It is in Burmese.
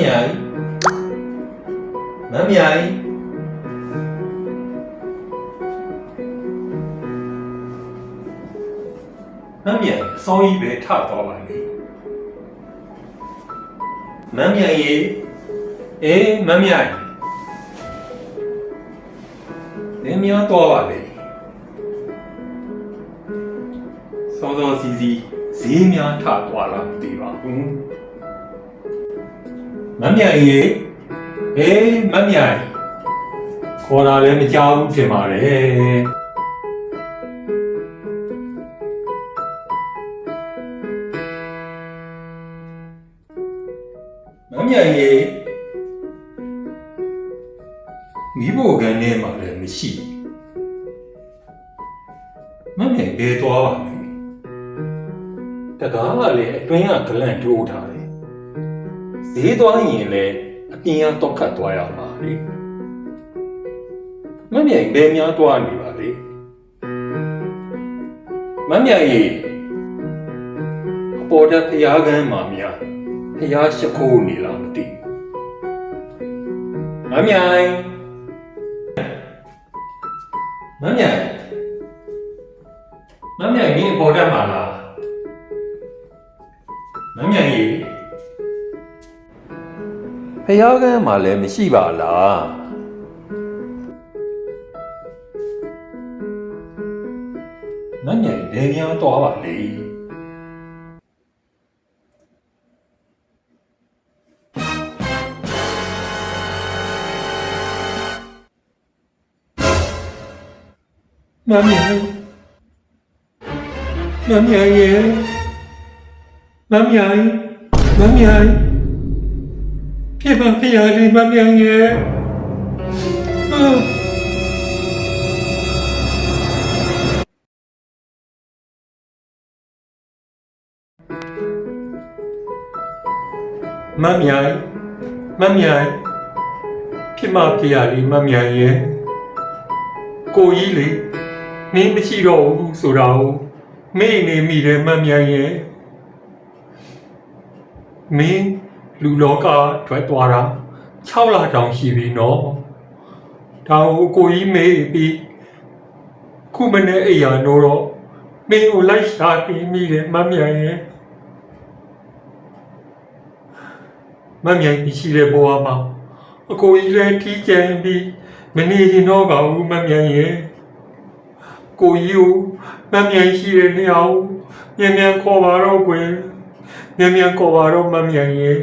မြိုင်မမ်းမြိုင်အစောကြီးပဲထသွားပါလေမမ်းမြိုင်ရေအေးမမ်းမြိုင်နင်းများသွားပါလေစောစောစီစီဈေးများထသွားလားမသိပါဘူး မမ်းမြိုင်ရေအေးမမ်းမြိုင်ခေါ်တာလည်းမကြောက်ဘူးဖြစ်ပါတယ်မမ်းမြိုင်ရေမိဖို့ကန်ထဲမှာလည်းမရှိမမ်းမြိုင်ဘယ်သွားပါလဲတကားကလည်းအတွင်းကဂလန့်ထိုးထားတယ် ဈေးသွားရင်လည်းအပြင်ကတော့ခတ်သွားရမှာလေမမ်းမြိုင်ဘယ်များသွားနေပါလဲမမ်းမြိုင်ရေအပေါ်တက်ဖျားကန်းမှာများဖျားရှိခိုးနေလားမသိဘူးမမြိုင်မမြိုင်မမြိုင်မင်းပေါ်တတ်မှာလားမမြိုင်ရေ ဖျားကန်းမှာလည်းမရှိပါလားမမြိုင်ဘယ်များသွားပါလဲမမ်မြိုင်မမ်မြိုင်ရေမမ်မြိုင်မမ် မြိုင်ပြပါပြရလေးမမ်မြိုင်ရေအာမမ်မြိုင်မမ်မြိုင်ပြမပြရလေးမမ်မြိုင်ရေကိုကြီးလေမင်းမရှိတော့ဘူးဆိုတာကိုမေ့နေမိတယ်မတ်မြိုင်ရဲ့မင်း လူလောကထွက်သွားတာ6လတောင်ရှိပြီနော်ဒါကိုကိုကြီးမေ့ပြီးခုမနေ့အိယာနိုးတော့မင်းကိုလိုက်ရှာပြီးမိတယ်မတ်မြိုင်ရဲ့မတ်မြိုင်ရှိတဲ့ဘဝမှာအကိုကြီးလည်းထီးကျန်ပြီးမနေရင်တော့ပါဘူးမတ်မြိုင်ရဲ့ကိုကြီးကိုမမ်မြိုင်ရှိတဲ့နေရာကိုမြန်မြန်ခေါ်ပါတော့ကွယ် မြန်မြန်ခေါ်ပါတော့မမ်မြိုင်ရဲ့